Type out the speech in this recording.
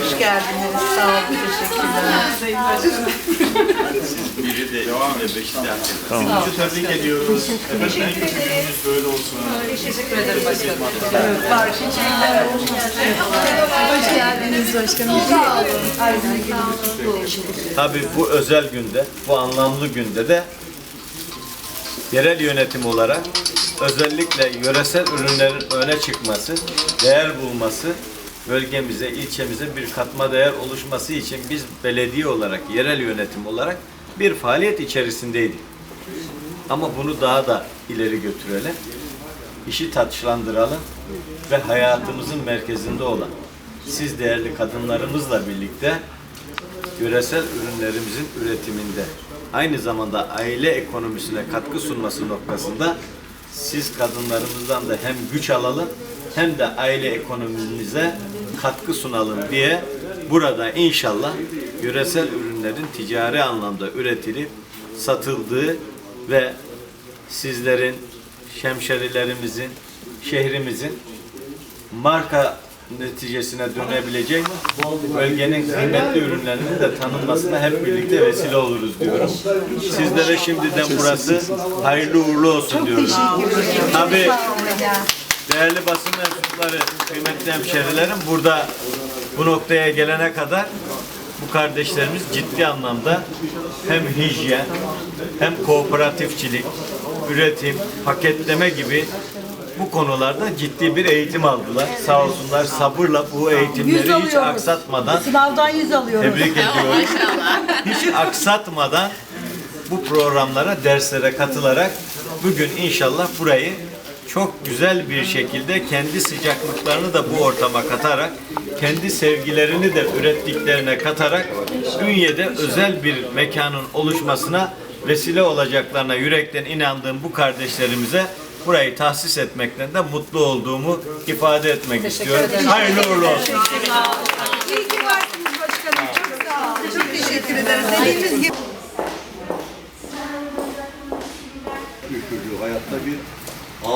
Hoş geldiniz. Sağ olun. Teşekkürler. Biri de Beşiktaş. Sizi tebrik ediyoruz. Efendim en kötü gününüz böyle olsun. Teşekkür ederim başkanım. Evet, var. Çiçekler. Hoş geldiniz başkanım. Sağ olun. Tabii bu özel günde, bu anlamlı günde de yerel yönetim olarak özellikle yöresel ürünlerin öne çıkması, değer bulması, bölgemize, ilçemize bir katma değer oluşması için biz belediye olarak, yerel yönetim olarak bir faaliyet içerisindeydik. Ama bunu daha da ileri götürelim. işi taçlandıralım ve hayatımızın merkezinde olan siz değerli kadınlarımızla birlikte yöresel ürünlerimizin üretiminde aynı zamanda aile ekonomisine katkı sunması noktasında siz kadınlarımızdan da hem güç alalım hem de aile ekonomimize katkı sunalım diye burada inşallah yöresel ürünlerin ticari anlamda üretilip satıldığı ve sizlerin, şemşerilerimizin, şehrimizin marka neticesine dönebilecek bölgenin kıymetli ürünlerinin de tanınmasına hep birlikte vesile oluruz diyorum. Sizlere şimdiden burası hayırlı uğurlu olsun diyorum. Tabii değerli basın mensupları, kıymetli hemşerilerim burada bu noktaya gelene kadar bu kardeşlerimiz ciddi anlamda hem hijyen hem kooperatifçilik, üretim, paketleme gibi bu konularda ciddi bir eğitim aldılar. Sağ olsunlar sabırla bu eğitimleri hiç aksatmadan Sınavdan yüz alıyorum. tebrik ediyorum. Hiç aksatmadan bu programlara, derslere katılarak bugün inşallah burayı çok güzel bir şekilde kendi sıcaklıklarını da bu ortama katarak, kendi sevgilerini de ürettiklerine katarak Ünye'de özel bir mekanın oluşmasına vesile olacaklarına yürekten inandığım bu kardeşlerimize burayı tahsis etmekten de mutlu olduğumu ifade etmek istiyorum. Hayırlı uğurlu olsun. İyi ki varsınız başkanım. Çok sağ olun. Çok teşekkür ederim. Dediğimiz gibi. Çocuğu hayatta bir abi